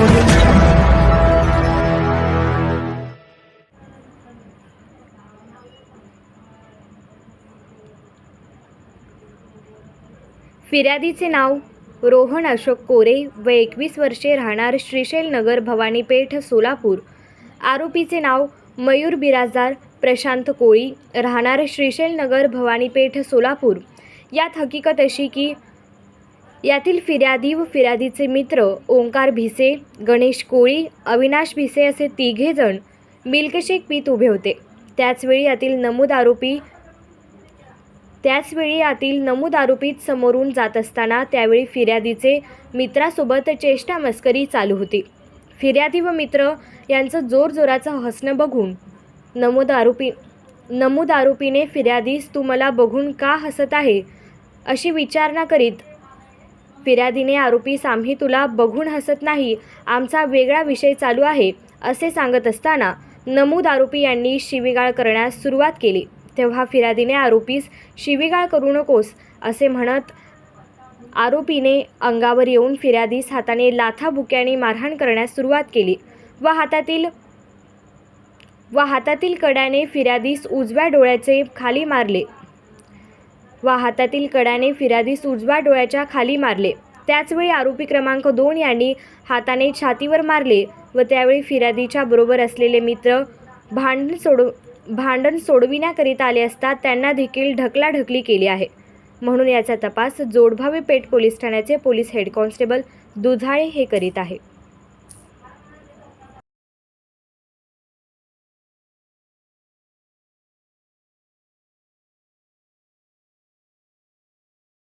फिर्यादीचे नाव रोहन अशोक कोरे व एकवीस वर्षे राहणार श्रीशैल नगर भवानीपेठ सोलापूर. आरोपीचे नाव मयूर बिराजदार प्रशांत कोळी राहणार श्रीशैल नगर भवानीपेठ सोलापूर. यात हकीकत अशी की यातील फिर्यादी व फिर्यादीचे मित्र ओंकार भिसे गणेश कोळी अविनाश भिसे असे तिघेजण मिल्कशेक पीत उभे होते. त्याचवेळी यातील नमूद आरोपी त्याचवेळी यातील नमूद आरोपीत समोरून जात असताना त्यावेळी फिर्यादीचे मित्रासोबत चेष्टा मस्करी चालू होती. फिर्यादी व मित्र यांचं जोरजोराचं हसणं बघून नमूद आरोपी नमूद आरोपीने फिर्यादीस तू मला बघून का हसत आहे? अशी विचारणा करीत फिर्यादीने आरोपीस आम्ही तुला बघून हसत नाही आमचा वेगळा विषय चालू आहे असे सांगत असताना नमूद आरोपी यांनी शिवीगाळ करण्यास सुरुवात केली. तेव्हा फिर्यादीने आरोपीस शिवीगाळ करू नकोस असे म्हणत आरोपीने अंगावर येऊन फिर्यादीस हाताने लाथाबुक्याने मारहाण करण्यास सुरुवात केली व हातातील व हातातील कड्याने फिर्यादीस उजव्या डोळ्याचे खाली मारले. व हातातील कड्याने फिर्यादीस उजव्या डोळ्याच्या खाली मारले. त्याचवेळी आरोपी क्रमांक दोन यांनी हाताने छातीवर मारले व त्यावेळी फिर्यादीच्या बरोबर असलेले मित्र भांडण सोडव भांडण सोडविण्याकरिता आले असता त्यांना देखील ढकलाढकली केली आहे. म्हणून याचा तपास जोडभावी पेठ पोलीस ठाण्याचे पोलीस हेड कॉन्स्टेबल दुधाळे हे करीत आहे.